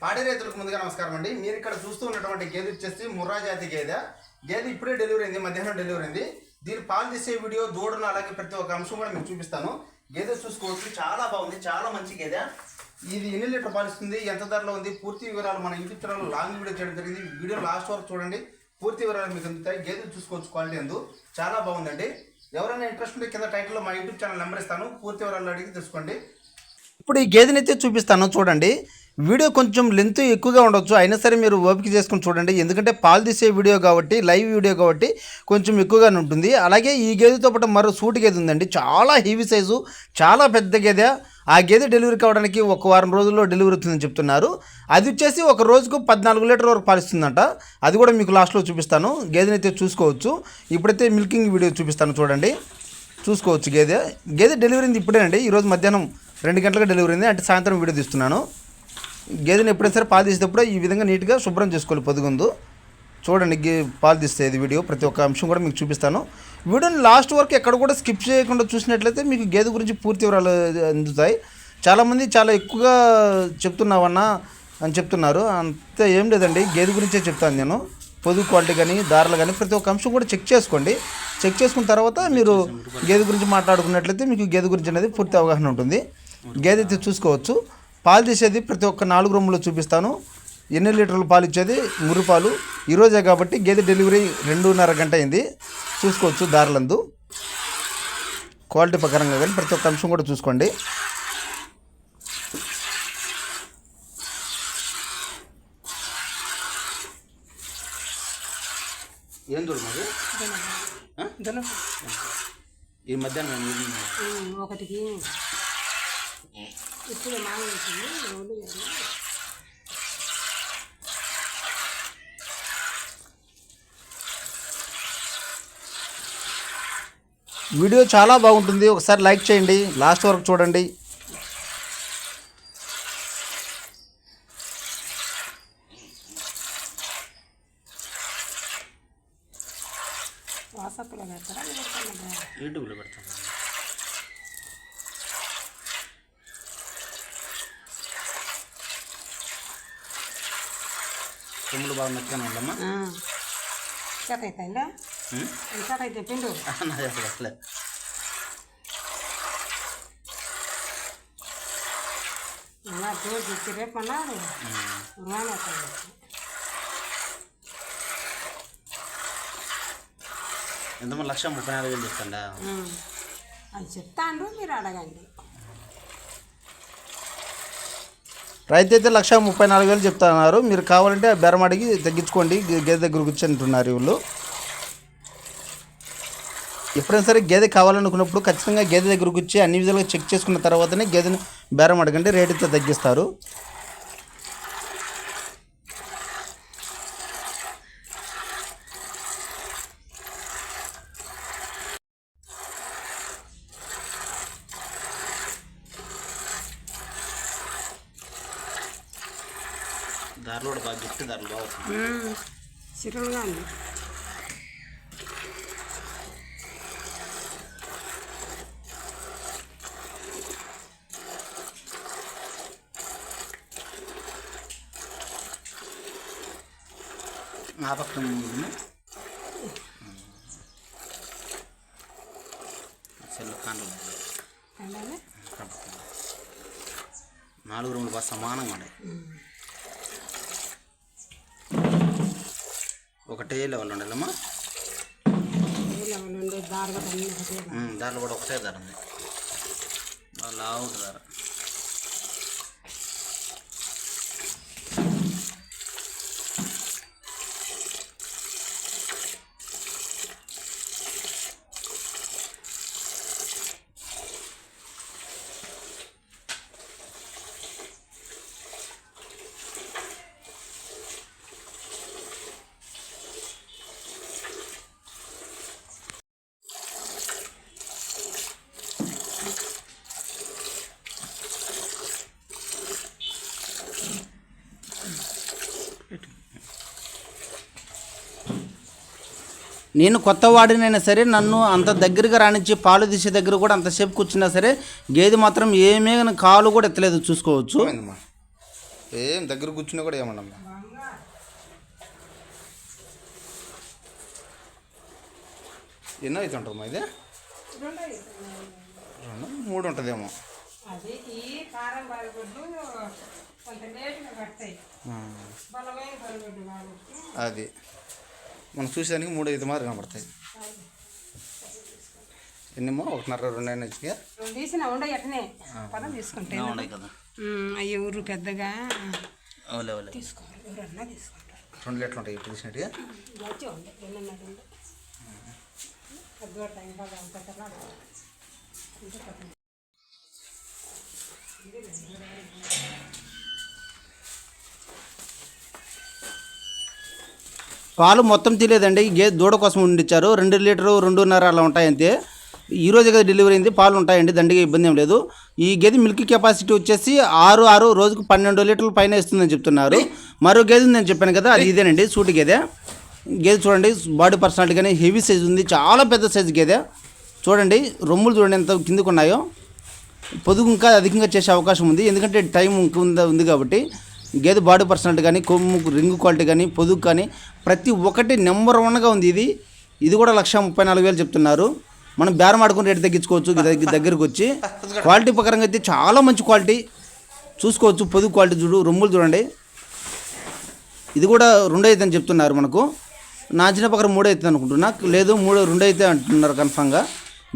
పాడి రైతులకు ముందుగా నమస్కారం అండి. మీరు ఇక్కడ చూస్తూ ఉన్నటువంటి గేదె వచ్చేసి ముర్రా జాతి గేదె. గేదె ఇప్పుడే డెలివరీ అయింది మధ్యాహ్నం డెలివరీ అయింది. దీని పాలు తీసే వీడియో దూడను అలాగే ప్రతి ఒక్క అంశం కూడా మీకు చూపిస్తాను. గేదె చూసుకోవచ్చు చాలా బాగుంది చాలా మంచి గేదె. ఇది ఎన్ని లీటర్ పాలిస్తుంది ఎంత ధరలో ఉంది పూర్తి వివరాలు మన యూట్యూబ్ ఛానల్ లాంగ్ వీడియో చేయడం జరిగింది. వీడియో లాస్ట్ వరకు చూడండి పూర్తి వివరాలు మీకు అందుతాయి. గేదెలు చూసుకోవచ్చు క్వాలిటీ అందు. చాలా బాగుందండి. ఎవరైనా ఇంట్రెస్ట్ ఉంటే కింద టైటిల్లో మా యూట్యూబ్ ఛానల్ నెంబర్ ఇస్తాను. పూర్తి వివరాలు అడిగి తెలుసుకోండి. ఇప్పుడు ఈ గేదెని అయితే చూపిస్తాను చూడండి. వీడియో కొంచెం లెంత్ ఎక్కువగా ఉండొచ్చు. అయినా సరే మీరు ఓపిక చేసుకుని చూడండి. ఎందుకంటే పాలు తీసే వీడియో కాబట్టి లైవ్ వీడియో కాబట్టి కొంచెం ఎక్కువగానే ఉంటుంది. అలాగే ఈ గేదెతో పాటు మరో సూటి గేదె ఉందండి. చాలా హెవీ సైజు చాలా పెద్ద గేదె. ఆ గేదె డెలివరీ కావడానికి ఒక వారం రోజుల్లో డెలివరీ అవుతుందని చెప్తున్నారు. అది వచ్చేసి ఒక రోజుకు పద్నాలుగు లీటర్ వరకు పాలిస్తుందంట అది కూడా మీకు లాస్ట్లో చూపిస్తాను. గేదెనైతే అయితే చూసుకోవచ్చు. ఇప్పుడైతే మిల్కింగ్ వీడియో చూపిస్తాను చూడండి. చూసుకోవచ్చు గేదె. గేదె డెలివరీ ఇప్పుడేనండి. ఈరోజు మధ్యాహ్నం రెండు గంటలకు డెలివరీ అయింది. అంటే సాయంత్రం వీడియో తీస్తున్నాను. గేదెని ఎప్పుడైనా సరే పాలు తీసేటప్పుడు ఈ విధంగా నీట్గా శుభ్రం చేసుకోవాలి పొదుగుందు. చూడండి గే పాలు తీసేది వీడియో ప్రతి ఒక్క అంశం కూడా మీకు చూపిస్తాను. వీడియోని లాస్ట్ వరకు ఎక్కడ కూడా స్కిప్ చేయకుండా చూసినట్లయితే మీకు గేదె గురించి పూర్తి వివరాలు అందుతాయి. చాలామంది చాలా ఎక్కువగా చెప్తున్నావన్నా అని చెప్తున్నారు. అంతే ఏం లేదండి గేదె గురించే చెప్తాను నేను. పొదుగు క్వాలిటీ కానీ దారాలు కానీ ప్రతి ఒక్క అంశం కూడా చెక్ చేసుకోండి. చెక్ చేసుకున్న తర్వాత మీరు గేదె గురించి మాట్లాడుకున్నట్లయితే మీకు గేదె గురించి అనేది పూర్తి అవగాహన ఉంటుంది. గేదె అయితే చూసుకోవచ్చు. పాలు తీసేది ప్రతి ఒక్క నాలుగు రూములో చూపిస్తాను. ఎన్ని లీటర్లు పాలు ఇచ్చేది? ముర్రు పాలు. ఈరోజే కాబట్టి గేదె డెలివరీ రెండున్నర గంట అయింది. చూసుకోవచ్చు దారులందు. క్వాలిటీ ప్రకారంగా కానీ ప్రతి ఒక్క అంశం కూడా చూసుకోండి. ఏం చూడు మరి? ఈ మధ్యాహ్నం ఒకటికి. ఇప్పుడు మానేసింది రెండు వీడియో చాలా బాగుంటుంది. ఒకసారి లైక్ చేయండి. లాస్ట్ వరకు చూడండి. కొమ్ములు బాగా మెత్తగా ఉండమ్మా చేత అవుతాయిందా చేత అయితే పిండు నాకు అసలు అసలే అలా రోజు ఇచ్చి రేపు అన్నారు రాను ఎంతమంది లక్ష ముప్పై నాలుగు వేలు చెప్తాండా అది చెప్తాండు మీరు అడగండి రైతు అయితే లక్ష ముప్పై నాలుగు వేలు చెప్తున్నారు. మీరు కావాలంటే బెరం అడిగి తగ్గించుకోండి. గేదె దగ్గర కూర్చుంటున్నారు వీళ్ళు ఎప్పుడైనా సరే గేదె కావాలనుకున్నప్పుడు ఖచ్చితంగా గేదె దగ్గరకు వచ్చి అన్ని విధాలుగా చెక్ చేసుకున్న తర్వాతనే గేదెను బేరం అడగండి. రేటుతో అయితే తగ్గిస్తారు. కూడా బాగా గిఫ్ట్ దారిలో బాగా వస్తుంది చిరులుగా ఉంది. నా పక్కన నాలుగు రూములు బాగా సమానంగా ఉన్నాయి. ఒకటే లెవెల్ ఉండాలమ్మా. దాంట్లో కూడా ఒకటే ధర ఉంది. లావు ధర. నేను కొత్త వాడినైనా సరే నన్ను అంత దగ్గరగా రానిచ్చి పాలు తీసే దగ్గర కూడా అంతసేపు కూర్చున్నా సరే గేదె మాత్రం ఏమీ కాలు కూడా ఎత్తలేదు చూసుకోవచ్చు. ఏం దగ్గర కూర్చున్నా కూడా ఏమన్నా ఎన్నో అయితే ఉంటుందమ్మా ఇది? రెండు మూడు ఉంటుందేమో. అది. మనం చూసేదానికి మూడు ఐదు మారు కనబడతాయి. ఎన్నేమో ఒకటిన్నర రెండు అయినా రెండు ఉండే పదం తీసుకుంటే కదా. అవి ఊరు పెద్దగా అవులే అవులే తీసుకోవాలి. ఎవరన్నా తీసుకుంటారు. రెండు లీటర్లు ఉంటాయి ఇప్పుడు తీసినట్టుగా? పెద్దవాడు పాలు మొత్తం తీయలేదండి గే దూడ కోసం ఉండిచ్చారు. రెండు లీటరు రెండున్నర అలా ఉంటాయంతే. ఈ రోజు కదా డెలివరీ అయింది. పాలు ఉంటాయండి. దండిగా ఇబ్బంది ఏం లేదు. ఈ గేదె మిల్క్ కెపాసిటీ వచ్చేసి ఆరు ఆరు రోజుకు పన్నెండు లీటర్ల పైన ఇస్తుందని చెప్తున్నారు. మరో గేదె నేను చెప్పాను కదా అది ఇదేనండి సూటి గేదె. గేదె చూడండి బాడీ పర్సనాలిటీ కానీ హెవీ సైజ్ ఉంది. చాలా పెద్ద సైజు గేదె. చూడండి రొమ్ములు చూడండి ఎంత కిందకు ఉన్నాయో పొదుగు ఇంకా అధికంగా చేసే అవకాశం ఉంది. ఎందుకంటే టైం ఇంకా ఉంది కాబట్టి. గేదె బాడీ పర్సనల్ కానీ కొమ్ము రింగ్ క్వాలిటీ కానీ పొదుగు కానీ ప్రతి ఒక్కటి నెంబర్ వన్గా ఉంది ఇది. ఇది కూడా లక్ష ముప్పై నాలుగు వేలు చెప్తున్నారు. మనం బేరం ఆడుకుని రేటు తగ్గించుకోవచ్చు దగ్గ- దగ్గరకు వచ్చి. క్వాలిటీ ప్రకారంగా అయితే చాలా మంచి క్వాలిటీ. చూసుకోవచ్చు పొదుగు క్వాలిటీ చూడు రొమ్ములు చూడండి. ఇది కూడా రెండు అయితే అని చెప్తున్నారు మనకు. నా అంచనా ప్రకారం మూడు అవుతుంది అనుకుంటున్నా. లేదు మూడు రెండు అయితే అంటున్నారు కన్ఫామ్గా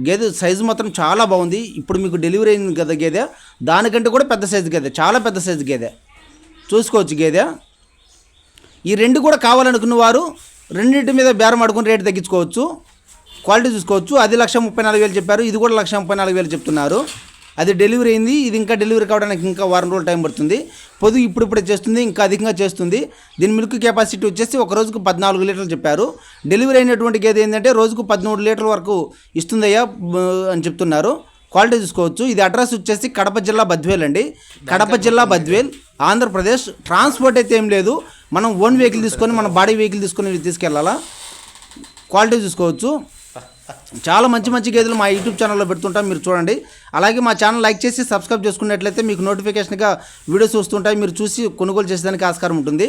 గేదె సైజు మాత్రం చాలా బాగుంది. ఇప్పుడు మీకు డెలివరీ అయింది కదా గేదె. దానికంటే కూడా పెద్ద సైజు గేదె. చాలా పెద్ద సైజు గేదె. చూసుకోవచ్చు గేదె. ఈ రెండు కూడా కావాలనుకున్న వారు రెండింటి మీద బేరం ఆడుకుని రేటు తగ్గించుకోవచ్చు. క్వాలిటీ చూసుకోవచ్చు. అది లక్ష ముప్పై నాలుగు వేలు చెప్పారు. ఇది కూడా లక్ష ముప్పై నాలుగు వేలు చెప్తున్నారు. అది డెలివరీ అయింది. ఇది ఇంకా డెలివరీ కావడానికి ఇంకా వారం రోజులు టైం పడుతుంది. పొదుగు ఇప్పుడిప్పుడే చేస్తుంది. ఇంకా అధికంగా చేస్తుంది. దీని మిల్క్ కెపాసిటీ వచ్చేసి ఒక రోజుకు పద్నాలుగు లీటర్లు చెప్పారు. డెలివరీ అయినటువంటి గేదె ఏంటంటే రోజుకు పదమూడు లీటర్ల వరకు ఇస్తుందయ్యా అని చెప్తున్నారు. క్వాలిటీ చూసుకోవచ్చు. ఇది అడ్రస్ వచ్చేసి కడప జిల్లా బద్వేల్ అండి. కడప జిల్లా బద్వేల్ ఆంధ్రప్రదేశ్. ట్రాన్స్పోర్ట్ అయితే ఏం లేదు. మనం ఓన్ వెహికల్ తీసుకొని మన బాడీ వెహికల్ తీసుకొని తీసుకెళ్ళాలా? క్వాలిటీ చూసుకోవచ్చు. చాలా మంచి మంచి గేదెలు మా యూట్యూబ్ ఛానల్లో పెడుతుంటాం. మీరు చూడండి. అలాగే మా ఛానల్ లైక్ చేసి సబ్స్క్రైబ్ చేసుకున్నట్లయితే మీకు నోటిఫికేషన్గా వీడియోస్ వస్తుంటాయి. మీరు చూసి కొనుగోలు చేసేదానికి ఆస్కారం ఉంటుంది.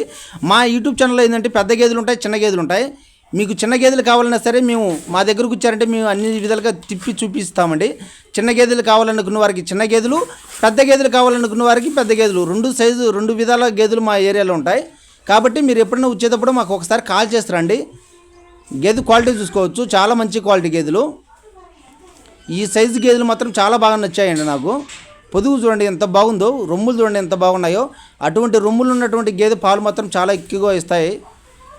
మా యూట్యూబ్ ఛానల్లో ఏంటంటే పెద్ద గేదెలు ఉంటాయి చిన్న గేదెలు ఉంటాయి. మీకు చిన్న గేదెలు కావాలన్నా సరే మేము మా దగ్గరకు వచ్చారంటే మేము అన్ని విధాలుగా తిప్పి చూపిస్తామండి. చిన్న గేదెలు కావాలనుకున్న వారికి చిన్న గేదెలు పెద్ద గేదెలు కావాలనుకున్న వారికి పెద్ద గేదెలు. రెండు సైజు రెండు విధాల గేదెలు మా ఏరియాలో ఉంటాయి. కాబట్టి మీరు ఎప్పుడైనా వచ్చేటప్పుడు మాకు ఒకసారి కాల్ చేస్తారండి గేదె క్వాలిటీ చూసుకోవచ్చు చాలా మంచి క్వాలిటీ గేదెలు. ఈ సైజు గేదెలు మాత్రం చాలా బాగా నచ్చాయండి నాకు. పొదుగు చూడండి ఎంత బాగుందో రొమ్ములు చూడండి ఎంత బాగున్నాయో. అటువంటి రొమ్ములు ఉన్నటువంటి గేదె పాలు మాత్రం చాలా ఎక్కువగా ఇస్తాయి.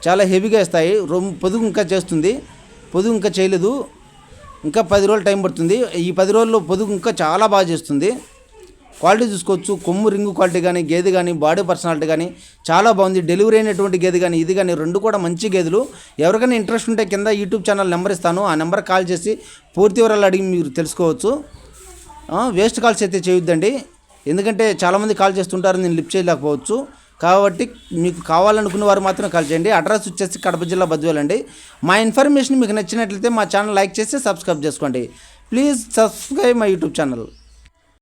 చాలా హెవీగా ఇస్తాయి రొమ్ము పొదుగు ఇంకా చేస్తుంది. పొదుగు ఇంకా చేయలేదు. ఇంకా పది రోజులు టైం పడుతుంది. ఈ పది రోజుల్లో పొదుగు ఇంకా చాలా బాగా చేస్తుంది. క్వాలిటీ చూసుకోవచ్చు. కొమ్ము రింగు క్వాలిటీ కానీ గేదె కానీ బాడీ పర్సనాలిటీ కానీ చాలా బాగుంది. డెలివరీ అయినటువంటి గేదె కానీ ఇది కానీ రెండు కూడా మంచి గేదెలు. ఎవరికైనా ఇంట్రెస్ట్ ఉంటే కింద యూట్యూబ్ ఛానల్ నెంబర్ ఇస్తాను. ఆ నెంబర్ కాల్ చేసి పూర్తి వివరాలు అడిగి మీరు తెలుసుకోవచ్చు. వేస్ట్ కాల్స్ అయితే చేయొద్దండి. ఎందుకంటే చాలామంది కాల్ చేస్తుంటారు నేను లిఫ్ట్ చేయలేకపోవచ్చు. కాబట్టి మీకు కావాలనుకున్న వారు మాత్రం కాల్ చేయండి. అడ్రస్ వచ్చేసి కడప జిల్లా బద్వేల్ అండి మా ఇన్ఫర్మేషన్ మీకు నచ్చినట్లయితే మా ఛానల్ లైక్ చేసి సబ్స్క్రైబ్ చేసుకోండి. Please subscribe my YouTube channel.